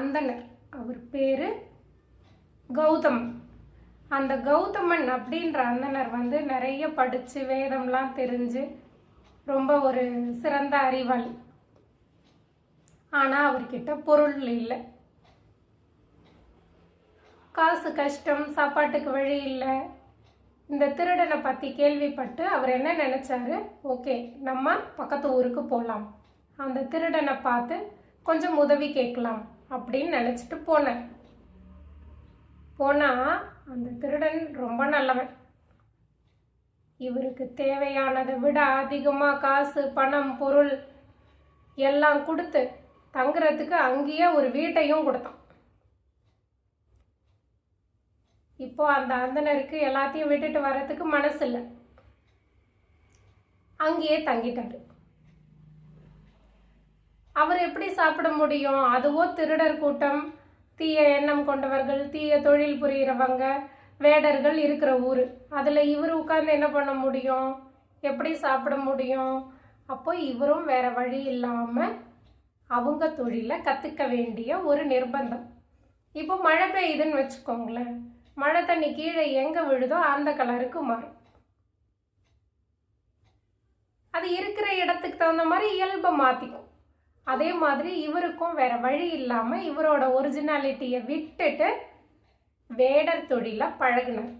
அந்தனர் அவர் பேர் கௌதமன். அந்த கௌதமன் அப்படின்ற அந்தனர் வந்து நிறைய படித்து வேதம்லாம் தெரிஞ்சு ரொம்ப ஒரு சிறந்த அறிவாளி. ஆனால் அவர்கிட்ட பொருள் இல்லை. காசு கஷ்டம் சாப்பாட்டுக்கு வழி இல்லை. இந்த திருடனை பற்றி கேள்விப்பட்டு அவர் என்ன நினச்சாரு? ஓகே நம்ம பக்கத்து ஊருக்கு போகலாம் அந்த திருடனை பார்த்து கொஞ்சம் உதவி கேட்கலாம். அப்படின்னு நினச்சிட்டு போனேன். போனால் அந்த திருடன் ரொம்ப நல்லவன். இவருக்கு தேவையானதை விட அதிகமாக காசு பணம் பொருள் எல்லாம் கொடுத்து தங்குறதுக்கு அங்கேயே ஒரு வீட்டையும் கொடுத்தான். இப்போ அந்த அந்தனருக்கு எல்லாத்தையும் விட்டுட்டு வர்றதுக்கு மனசு இல்லை அங்கேயே தங்கிட்டாரு. அவர் எப்படி சாப்பிட முடியும்? அதுவோ திருடர் கூட்டம். தீய எண்ணம் கொண்டவர்கள் தீய தொழில் புரிகிறவங்க வேடர்கள் இருக்கிற ஊர். அதில் இவர் உட்கார்ந்து என்ன பண்ண முடியும்? எப்படி சாப்பிட முடியும்? அப்போ இவரும் வேற வழி இல்லாமல் அவங்க தொழிலை கற்றுக்க வேண்டிய ஒரு நிர்பந்தம். இப்போ மழை பெய்யுதுன்னு வச்சுக்கோங்களேன். மழை தண்ணி கீழே எங்கே விழுதோ அந்த கலருக்கு மாறும். அது இருக்கிற இடத்துக்கு தகுந்த மாதிரி இயல்பை மாற்றிக்கும் அதே மாதிரி இவருக்கும் வேற வழி இல்லாமல் இவரோட ஒரிஜினாலிட்டியை விட்டுட்டு வேடர் தொழில பழகினார்.